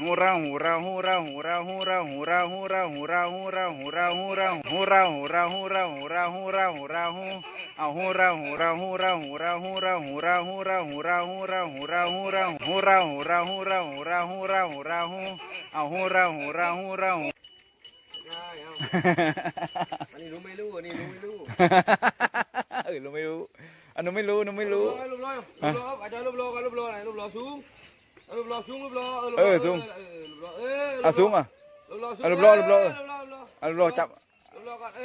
ฮูราฮูราฮูราฮูราฮูราฮูราฮูราฮูราฮูราฮูราฮูราฮูราฮูราฮูราฮูราฮูราฮูราฮูเอาฮูราฮูราฮูราฮูราฮูราฮูราฮูราฮูราฮูราฮูราฮูราฮูราฮูราฮูราฮูราฮูราฮูราฮูเอาฮูราฮูราฮูราฮูได้เอาอันนี้รู้ไม่รู้อันนี้รู้ไม่รู้เออเราไม่รู้อันนู้นไม่รู้นู้นไม่รู้รูปรอรูปรออาจารย์รูปรอกันรูปรอไหนรูปรอสูง รูปรอสูงรูปรอเออสูงเออรูปรอเออเอาสูงอะรูปรอสูงเอารูปรอรูปรอรูปรอรูปรอเอาเราจับรูปรอก่อนเอ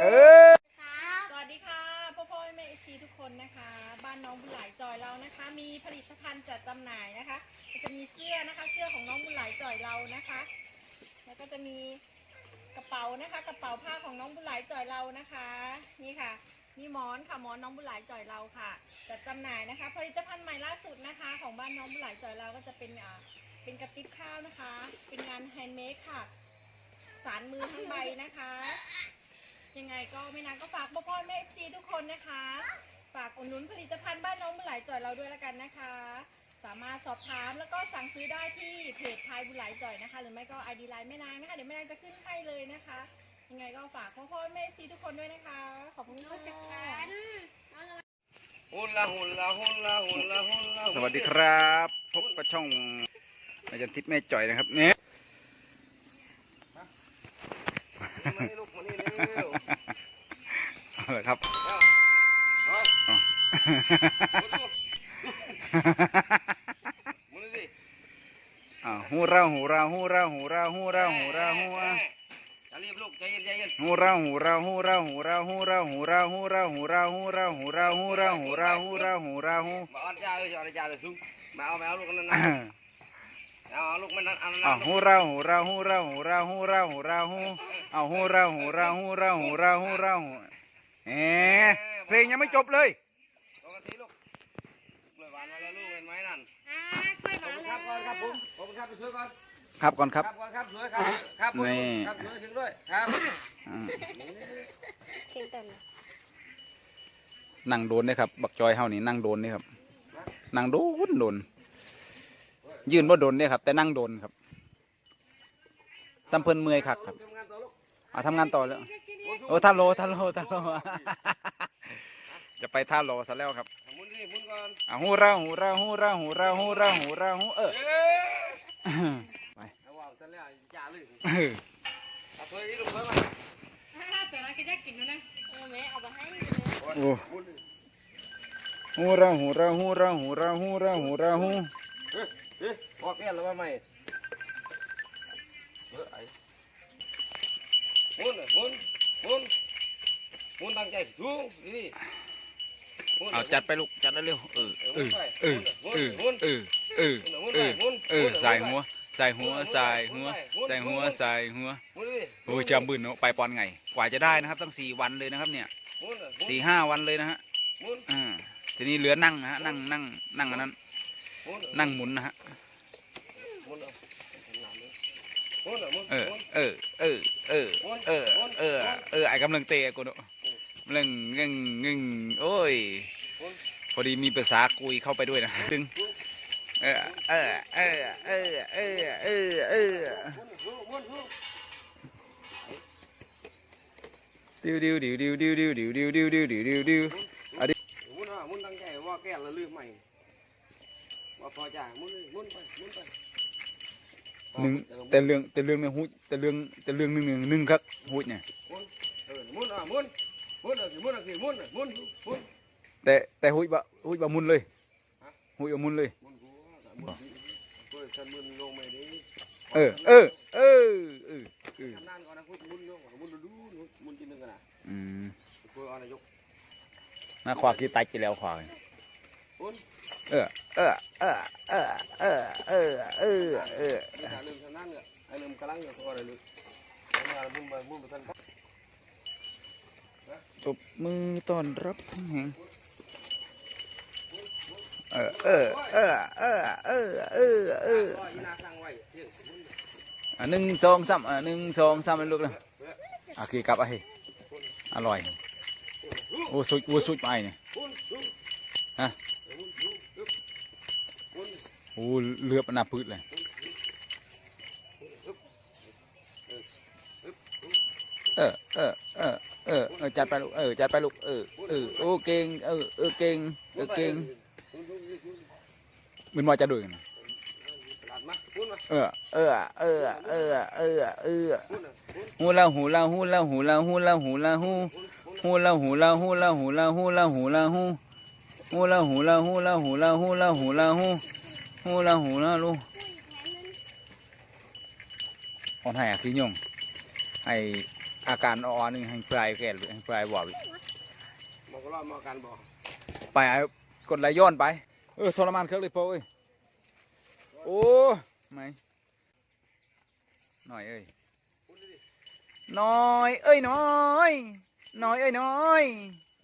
เอออสวัสดีค่ะพ่อพ่อแม่เอซีทุกคนนะคะ บ้านน้องบุญหลายจอยเรานะคะ มีผลิตภัณฑ์จัดจำหน่ายนะคะ จะมีเสื้อนะคะ เสื้อของน้องบุญหลายจอยเรานะคะ แล้วก็จะมีกระเป๋านะคะ กระเป๋าผ้าของน้องบุญหลายจอยเรานะคะ นี่ค่ะ มีหมอนค่ะหมอนน้องบุหลายจอยเราค่ะจัดจำหน่ายนะคะ ผลิตภัณฑ์ใหม่ล่าสุดนะคะ ของบ้านน้องบุหลายจอยเราก็จะเป็นอ่าเป็นกระติบข้าวนะคะ เป็นงานแฮนด์เมดค่ะ สารมือทั้งใบนะคะ ยังไงก็ไม่นานก็ฝากพ่อพ่อแม่เอฟซีทุกคนนะคะ ฝากอุดหนุนผลิตภัณฑ์บ้านน้องบุหลายจ่อยเราด้วยแล้วกันนะคะ สามารถสอบถามแล้วก็สั่งซื้อได้ที่เพจพายบุหลายจ่อยนะคะ หรือไม่ก็ไอดีไลน์แม่นางนะคะเดี๋ยวแม่นางจะขึ้นให้เลยนะคะ ยังไงก็ฝากพ่อพ่อแม่เอฟซีทุกคนด้วยนะคะ ขอบคุณค่ะฮุนละฮุนละฮุนละฮุนละฮุนละสวัสดีครับ พบกับช่องอาจารย์ทิพย์แม่จ่อยนะครับเนี่ย ฮูราฮูราฮูราฮูราฮูราฮูมาเอาจ่าเลยเอาจ่าเลยสูงมาเอามาเอาลูกนั่นนะเอาลูกมันนั่นเอานั่นอ่านะฮูราฮูราฮูราฮูราฮูราฮูราฮูเอาฮูราฮูราฮูราฮูราฮูราฮูเอ๊ะเพลงยังไม่จบเลยปกติลูกกล้วยหวานมาแล้วลูกเห็นไหมนั่นขอบคุณครับก่อนครับผมขอบคุณครับไปช่วยก่อนครับก่อนครับก่อนครับช่วยครับครับผมนี่ครับช่วยถึงด้วยครับ นั่งโดนได้ครับ บักจอยเฮานี่นั่งโดนนี่ครับ นั่งโดนโดน ยืนว่าโดนเนี่ยครับ แต่นั่งโดนครับซ้ำเพลินเมื่อยคักครับอ่าทำงานต่อแล้ว โอ้ท่าโลท่าโลท่าโล จะไปท่าโลซะแล้วครับอ่าหูเราหูเราหูเราหูเราหูเราหูเราหูเออไปเออ โอ้ฮูราฮูราฮูราฮูราฮูราฮูราฮูเอ๊ะเอ๊ะออกแก่แล้วมาใหม่เฮ้ยไอ้หมุนน่ะหมุนหมุนหมุนตั้งใจสูงนี่เอาจัดไปลูกจัดเร็วเออเออเออเออเออเออเออใส่หัวใส่หัวใส่หัวใส่หัวใส่หัว โอ้ยจำบึนเนาะไปปอนไง กว่าจะได้นะครับตั้งสี่วันเลยนะครับ เนี่ยสี่ห้าวันเลยนะฮะอ่าทีนี้เหลือนั่งนะฮะนั่งนั่งนั่งอันนั้น นั่งหมุนนะฮะเออเออเออเออเออเออเออไอ้กำลังเตะกูเนาะเรื่องเง่งเง่งโอ้ย พอดีมีภาษากุยเข้าไปด้วยนะดึงเออเออเออเออเออเออเออ หมุนหมุนหมุน ดิวดิวดิวดิวดิวดิวดิวดิวดิวดิวดิวดิวดิวหมุนฮะมุนตั้งใจว่าแก้แล้วลืมใหม่ว่าพอจ่ามุนมุนไปมุนไปหนึ่งแต่เรื่องแต่เรื่องเนี่ยหูแต่เรื่องแต่เรื่องหนึ่งหนึ่งหนึ่งครับหูเนี่ยหมุนอะมุนมุนอะสิมุนอะสิมุนมุนมุนแต่แต่หูบะหูบะมุนเลยหูบะมุนเลยฮู้ยฉันหมุนลงไม่ดีเออเออเออเออเออ ทำนานก่อนนะพูดหมุนลงหมุนดูดูหมุนกินหนึ่งกันนะอืมเพื่อเอานายกน่าขวากี่ตายจีแล้วขวาหมุนเออเออเออเออเออเออเออเออนี่ถ้าลืมทำนั่นเนี่ยไอ้ลืมกำลังเนี่ยตัวอะไรลืมทำงานหมุนไปหมุนไปทันตบมือต้อนรับทั้งแห่งเออเออเออเออเออเออเออ อะหนึ่งสองสามอะหนึ่งสองสามลูกนะอะคือกลับอ้อร่อยโอ้สุดโอ้สุดไปเนี่ยฮะโอ้เลือบนาพืชเลยเออเออเออเออเออจัดไปลูกเออจัดไปลูกเออเออโอเก่งเออเออเก่งเออเก่งมันมาจะดูกันนะ เออเออเออเออเออเออหมุนน่ะหมุนฮูลาฮูลาฮูลาฮูลาฮูลาฮูลาฮูฮูลาฮูลาฮูลาฮูลาฮูลาฮูลาฮูฮูลาฮูลาฮูลาฮูลาฮูลาฮูลาฮูฮูลาฮูลาลูออนให้อะคือยงให้อาการอ่อนนึงให้ปลายแก่ให้ปลายบวบบอกก็รอดมากันบอกไปกดไหลย้อนไปเออทรมานเครื่องเลยโป้เอ้ยโอ้ ไม่หน่อยเอ้ยหมุนดิน้อยเอ้ยน้อยน้อยเอ้ยน้อย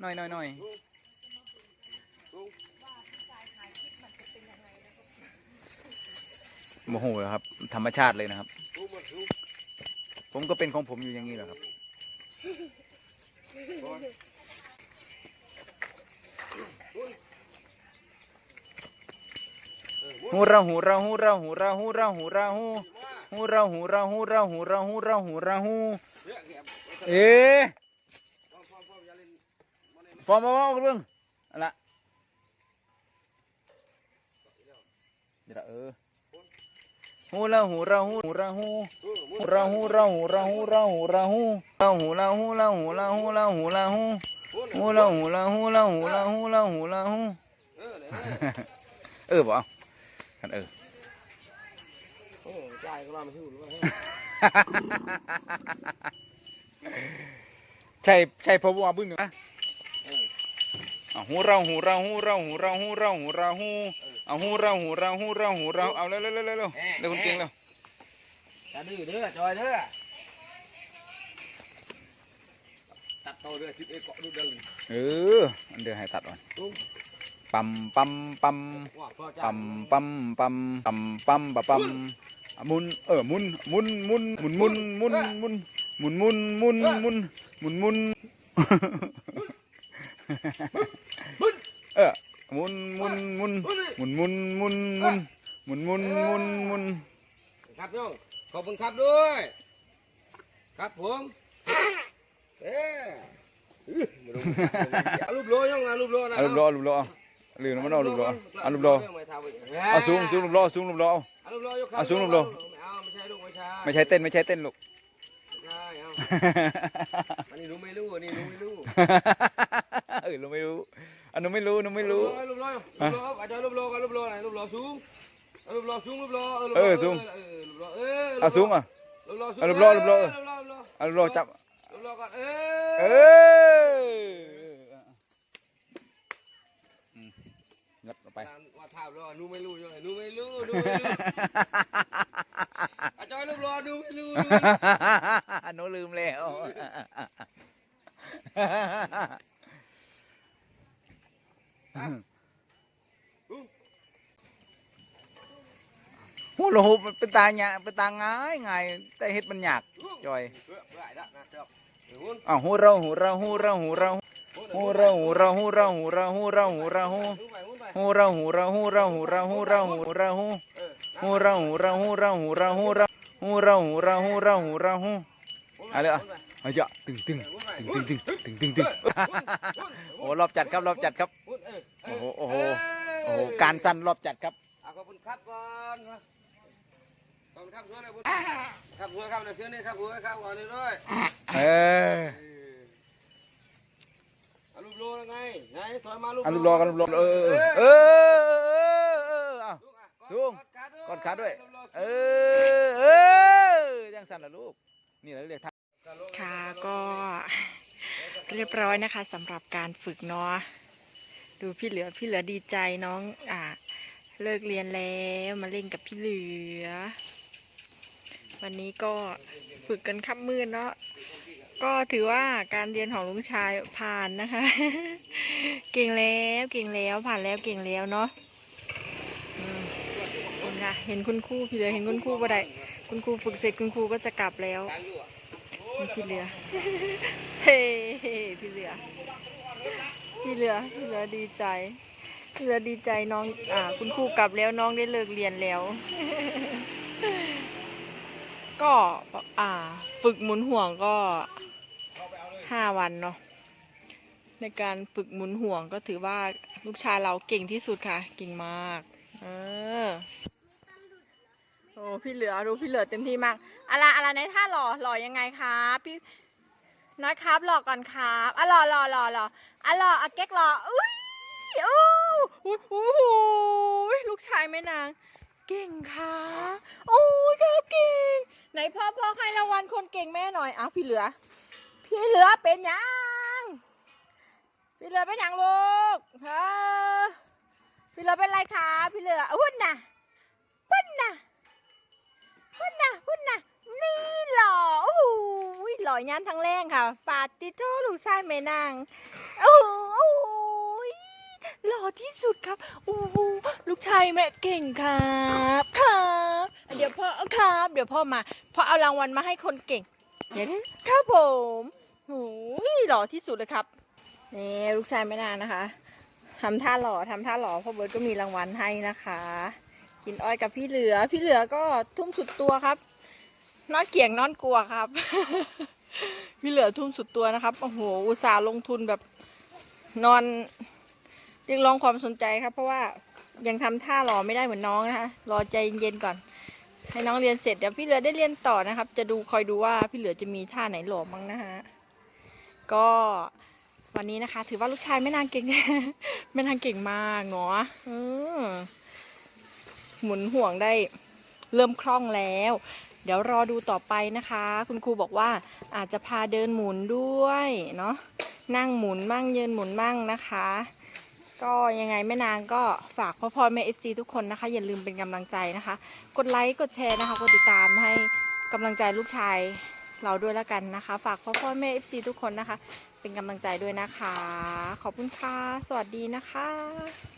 น้อยน้อยน้อยโมโหครับ ธรรมชาติเลยนะครับ ผมก็เป็นของผมอยู่อย่างนี้แหละครับ hurra hurra hurra hurra hurra hurra hu hurra hurra hurra hurra hurra hurra hu ê phom phom luôn là dạ ơ hula hura hura hu hura hura hura hura hura hu hula hula hula hula hula hu hula hula hula hula hula hula hu ừ bỏ กันเออโอ้ยายก็ว่ามันหิวหรือเปล่าใช่ใช่พบว่าบึ้งนะเอาหูเราหูเราหูเราหูเราหูเราหูเราหูเอาหูเราหูเราหูเราหูเราเอาเร็วเร็วเร็วเร็วเร็วเร็วคุณเก่งเร็วจะดื้อเด้อจอยเด้อตัดต่อเด้อชิดเอ็กเกาะดูเดือดเอออันเดือให้ตัดอ่อน ปั๊มปั๊มปั๊มว่าพ่อจ้าปั๊มปั๊มปั๊มปั๊มปั๊มปั๊มมุนเออมุนมุนมุนมุนมุนมุนมุนมุนมุนมุนมุนมุนมุนเออมุนมุนมุนมุนมุนมุนมุนมุนมุนมุนมุนครับโยงขอบคุณครับด้วย ครับผมเอ๊ะเอารูปโลยังนะรูปโลนะเอาลูกรอลูกรอ ลืมแล้วมันเอาลูกรอเอาลูกรอเอาสูงสูงลูกรอสูงลูกรอเอารูปโลยกเอาสูงรูปโลเอาไม่ใช่ลูกไม่ใช่ไม่ใช่เต้นไม่ใช่เต้นลูกไม่ใช่เอาอันนี้รู้ไม่รู้อันนี้รู้ไม่รู้เออเราไม่รู้อันนู้นไม่รู้นู้นไม่รู้รูปโลรูปโลรูปโลอาจารย์รูปโลกันรูปโลไหนรูปโลสูงเอารูปโลสูงรูปโลเออสูงเออรูปโลเออเอาสูงอะรูปโลสูงเอารูปโลรูปโลรูปโลรูปโลเอาลูกรอจับรูปโลก่อนเอเออออืมงัดออก ไป ว่าท่ารูปโลนูไม่รู้ยังไงนูไม่รู้นูไม่รู้อาจารย์รูปโลนูไม่รู้นูไม่รู้หนูลืมแล้วโอ้โหมันเป็นตาหยาเป็นตาง่ายง่ายแต่เฮ็ดมันยากจอยเบื่อเบื่อได้นะเจ้าเดี๋ยวหุ่นอ้าวหูเราหูเราหูเราหูเราหูเราหูเราหูเราหูเราหูเราหูเรา หูราหูราหูราหูราหูราหูราหูหูราหูราหูราหูราหูราหูราหูราหูราหูราหูอาเลยอะเอาเยอะตึงตึงตึงตึงตึงตึงตึงตึงโอ้รอบจัดครับรอบจัดครับโอ้โหโอ้โหโอ้โหการสั้นรอบจัดครับขอบคุณครับก่อนขอบคุณครับช่วยเลยบุญครับหัวครับเดี๋ยวเชื่อนี่ครับหัวครับก่อนเลยด้วยเออ รูปโลแล้วไงไงถอยมารูปเอาลูกรอกันลูกรอเออเออเออเออเอา ลุง กอดขาด้วย เออเออยังสั่นละลูก นี่เราเรียกท่าค่ะก็เรียบร้อยนะคะสำหรับการฝึกเนาะดูพี่เหลือพี่เหลือดีใจน้องอ่าเลิกเรียนแล้วมาเล่นกับพี่เหลือ วันนี้ก็ฝึกกันค่ำมืดเนาะ ก็ถือว่าการเรียนของลุงชายผ่านนะคะ เก่งแล้วเก่งแล้วผ่านแล้วเก่งแล้วเนาะอืมเห็นค่ะเห็นคุณครูพี่เหลือเห็นคุณครูก็ได้ คุณครูฝึกเสร็จคุณครูก็จะกลับแล้วพี่เรือเฮ้พี่เรือพี่เรือพี่เรือดีใจพี่เรือดีใจน้องอ่าคุณครูกลับแล้วน้องได้เลิกเรียนแล้วก็อ่า ฝึกหมุนห่วงก็ ห้าวันเนาะในการฝึกหมุนห่วงก็ถือว่าลูกชายเราเก่งที่สุดค่ะ เก่งมาก เออโอ้พี่เหลือดูพี่เหลือเต็มที่มากอะไรอะไรในท่าหล่อหล่อยังไงครับพี่น้อยครับหล่อก่อนครับอะหล่อหล่อหล่อหล่ออะหล่ออะเก๊กหล่ออุ้ยโอ้หโอ้โหลูกชายแม่นาง เก่งค่ะโอ้ยเขาเก่ง ไหนพ่อพ่อให้รางวัลคนเก่งแม่หน่อยอ้าวพี่เหลือ พี่เหลือเป็นยังพี่เหลือเป็นยังลูกเออพี่เหลือเป็นไรคะพี่เหลือหุ่นน่ะหุ่นน่ะหุ่นน่ะหุ่นน่ะนี่หล่อโอ้โหหล่อยันทั้งแรงค่ะปาติโทลูกชายแม่นางโอ้โหหล่อที่สุดครับโอ้โหลูกชายแม่เก่งครับครับเดี๋ยวพ่อครับ เดี๋ยวพ่อมาพ่อเอารางวัลมาให้คนเก่ง เดี๋ยวนะครับผมโอ้ยหล่อที่สุดเลยครับนี่ลูกชายไม่นานนะคะทำท่าหล่อทำท่าหล่อพ่อเบิร์ดก็มีรางวัลให้นะคะ กินอ้อยกับพี่เหลือ พี่เหลือก็ทุ่มสุดตัวครับนอนเกี่ยงนอนกลัวครับ พี่เหลือทุ่มสุดตัวนะครับโอ้โหอุตส่าห์ลงทุนแบบนอนเรียกร้องความสนใจครับ เพราะว่ายังทำท่าหล่อไม่ได้เหมือนน้องนะคะรอใจเย็นๆก่อน ให้น้องเรียนเสร็จเดี๋ยวพี่เหลือได้เรียนต่อนะครับ จะดูคอยดูว่าพี่เหลือจะมีท่าไหนหล่อมั้งนะฮะก็วันนี้นะคะ ถือว่าลูกชายไม่นางเก่งไม่นางเก่งมากเนาะหมุนห่วงได้เริ่มคล่องแล้ว เดี๋ยวรอดูต่อไปนะคะ คุณครูบอกว่าอาจจะพาเดินหมุนด้วยเนาะนั่งหมุนมั่งเยืนหมุนมั่งนะคะ ก็ยังไงแม่นางก็ฝากพ่อพ่อแม่เอฟซีทุกคนนะคะ อย่าลืมเป็นกำลังใจนะคะ กดไลค์กดแชร์นะคะกดติดตามให้กำลังใจลูกชายเราด้วยแล้วกันนะคะ ฝากพ่อพ่อแม่เอฟซีทุกคนนะคะ เป็นกำลังใจด้วยนะคะ ขอบคุณค่ะ สวัสดีนะคะ